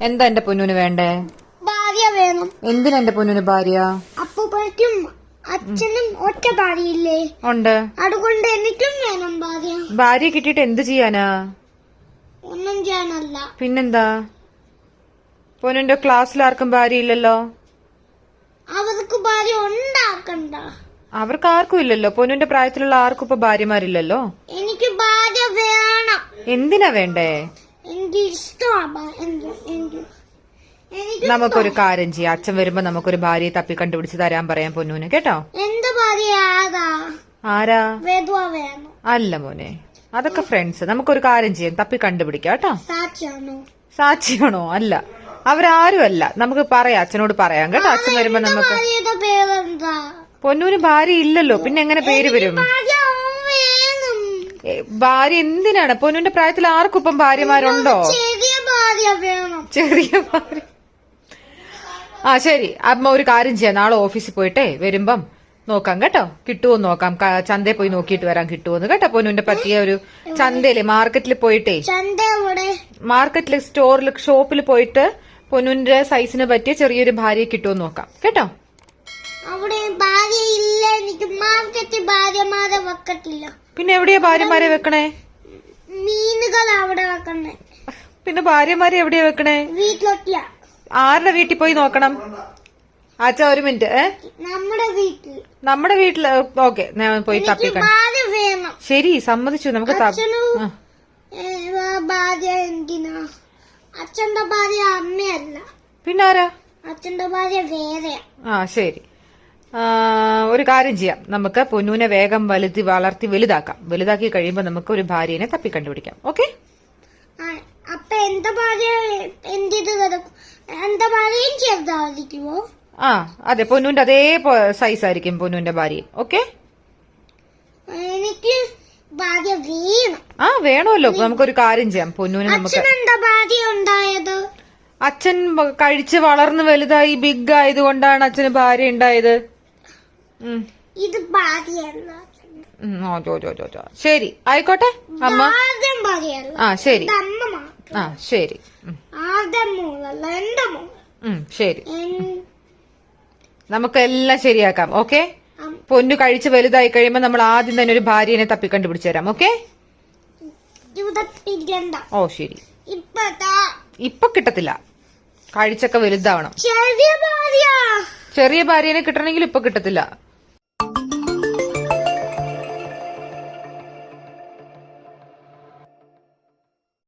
എന്താ എന്റെ പൊന്നുന് വേണ്ടേ? ഭാര്യ വേണം. എന്തിനാ എന്റെ പൊന്നുന് ഭാര്യ? അപ്പൂപ്പനും അച്ഛനും ഒറ്റ ഭാര്യയില്ലേ? ഉണ്ട്. അതുകൊണ്ട് എനിക്കും വേണം ഭാര്യ. ഭാര്യ കിട്ടിയിട്ട് എന്ത് ചെയ്യാനാ? ഒന്നും ചെയ്യാനല്ല. പിന്നെന്താ? പൊന്നുന്റെ ക്ലാസ്സിൽ ആർക്കും ഭാര്യ ഇല്ലല്ലോ? അവർക്ക് ഭാര്യ ഉണ്ടാക്കണ്ട. അവർക്ക് ആർക്കും ഇല്ലല്ലോ? പൊന്നുന്റെ പ്രായത്തിലുള്ള ആർക്കും ഇപ്പൊ ഭാര്യമാരില്ലല്ലോ? എനിക്ക് ഭാര്യ വേണം. എന്തിനാ വേണ്ടേ? നമുക്കൊരു കാര്യം ചെയ്യാം. അച്ഛൻ വരുമ്പോ നമുക്കൊരു ഭാര്യയെ തപ്പി കണ്ടുപിടിച്ച് തരാൻ പറയാം പൊന്നൂന്. കേട്ടോ? എന്റെ ഭാര്യ? ആരാ? അല്ല മോനെ. അതൊക്കെ ഫ്രണ്ട്സ് നമുക്കൊരു കാര്യം ചെയ്യാം. തപ്പി കണ്ടുപിടിക്കാം കേട്ടോ? സാക്ഷിയാണോ? അല്ല. അവരാരും അല്ല നമുക്ക് പറയാം അച്ഛനോട് പറയാം കേട്ടോ? അച്ഛൻ വരുമ്പോ നമുക്ക് പൊന്നൂന് ഭാര്യ ഇല്ലല്ലോ. പിന്നെ എങ്ങനെ പേര് വരും? ഭാര്യ എന്തിനാണ്? പൊന്നുന്റെ പ്രായത്തിൽ ആർക്കും ഇപ്പം ഭാര്യമാരുണ്ടോ ചെറിയ ഭാര്യ ആ ശരി. അമ്മ ഒരു കാര്യം ചെയ്യാം. നാളെ ഓഫീസിൽ പോയിട്ടേ വരുമ്പം നോക്കാം കേട്ടോ. കിട്ടുമോ നോക്കാം. ചന്തയിൽ പോയി നോക്കിയിട്ട് വരാൻ കിട്ടുമോന്ന് കേട്ടോ. പൊന്നുന്റെ പറ്റിയ ഒരു ചന്തയിൽ മാർക്കറ്റിൽ പോയിട്ടേ. മാർക്കറ്റിൽ സ്റ്റോറിൽ ഷോപ്പിൽ പോയിട്ട് പൊന്നുന്റെ സൈസിന് പറ്റിയ ചെറിയൊരു ഭാര്യയെ കിട്ടുമോ നോക്കാം. കേട്ടോ? അവിടെ ഭാര്യ ഇല്ല എനിക്ക് മാർക്കറ്റ് ഭാര്യമാരെ വെക്കത്തില്ല. പിന്നെ എവിടെയാ ഭാര്യമാരെ വെക്കണേ? മീനുകൾ അവിടെ വെക്കണേ. പിന്നെ ഭാര്യമാരെ എവിടെയാ വെക്കണേ? വീട്ടിലൊട്ടിയ. ആരുടെ വീട്ടിൽ പോയി നോക്കണം? അച്ഛാ ഒരു മിനിറ്റ് ഏ? നമ്മുടെ വീട്ടിൽ. നമ്മുടെ വീട്ടിൽ ഓക്കെ ഞാൻ പോയി തപ്പി എനിക്ക് വേണം. ശരി സമ്മതിച്ചു നമുക്ക് ഭാര്യ എന്തിനാ? അച്ഛന്റെ ഭാര്യ അമ്മയല്ല. പിന്നാരാ അച്ഛന്റെ ഭാര്യ വേറെയാ. ആ ശരി. ഒരു കാര്യം ചെയ്യാം. നമുക്ക് പൊന്നൂനെ വേഗം വലുതി വളർത്തി വലുതാക്കാം. വലുതാക്കി കഴിയുമ്പോൾ നമുക്ക് ഒരു ഭാര്യനെ തപ്പി കണ്ടുപിടിക്കാം ഓക്കെ? ആ, അപ്പൊ എന്റെ ഭാര്യ എന്തിത് കിടക്കും എന്റെ ഭാര്യയും ചെറുതായിരിക്കുമോ ആ അതെ പൊന്നൂന്റെ അതേ സൈസ് ആയിരിക്കും പൊന്നൂന്റെ ഭാര്യയും. ഓക്കെ? എനിക്ക് ഭാര്യ വേണം. ആ വേണമല്ലോ. നമുക്കൊരു കാര്യം ചെയ്യാം. പൊന്നൂന് നമുക്ക് അച്ഛൻ എന്താ ഭാര്യ ഉണ്ടായത്? അച്ഛൻ കഴിച്ച് വളർന്ന് വലുതായി ബിഗ് ആയതുകൊണ്ടാണ് അച്ഛന് ഭാര്യ ഉണ്ടായത്. ഇത്. ശരി ആയിക്കോട്ടെ അമ്മ. ആ ശരി. ആ ശരി. ശരി. നമുക്ക് എല്ലാം ശരിയാക്കാം ഓക്കെ? പൊന്നു കഴിച്ച് വലുതായി കഴിയുമ്പോ നമ്മൾ ആദ്യം തന്നെ ഒരു ഭാര്യനെ തപ്പി കണ്ടുപിടിച്ചു തരാം ഓക്കെ ഓ ശരി. ഇപ്പൊ കിട്ടത്തില്ല. കഴിച്ചൊക്കെ വലുതാവണം. ചെറിയ ഭാര്യനെ കിട്ടണമെങ്കിൽ ഇപ്പൊ കിട്ടത്തില്ല.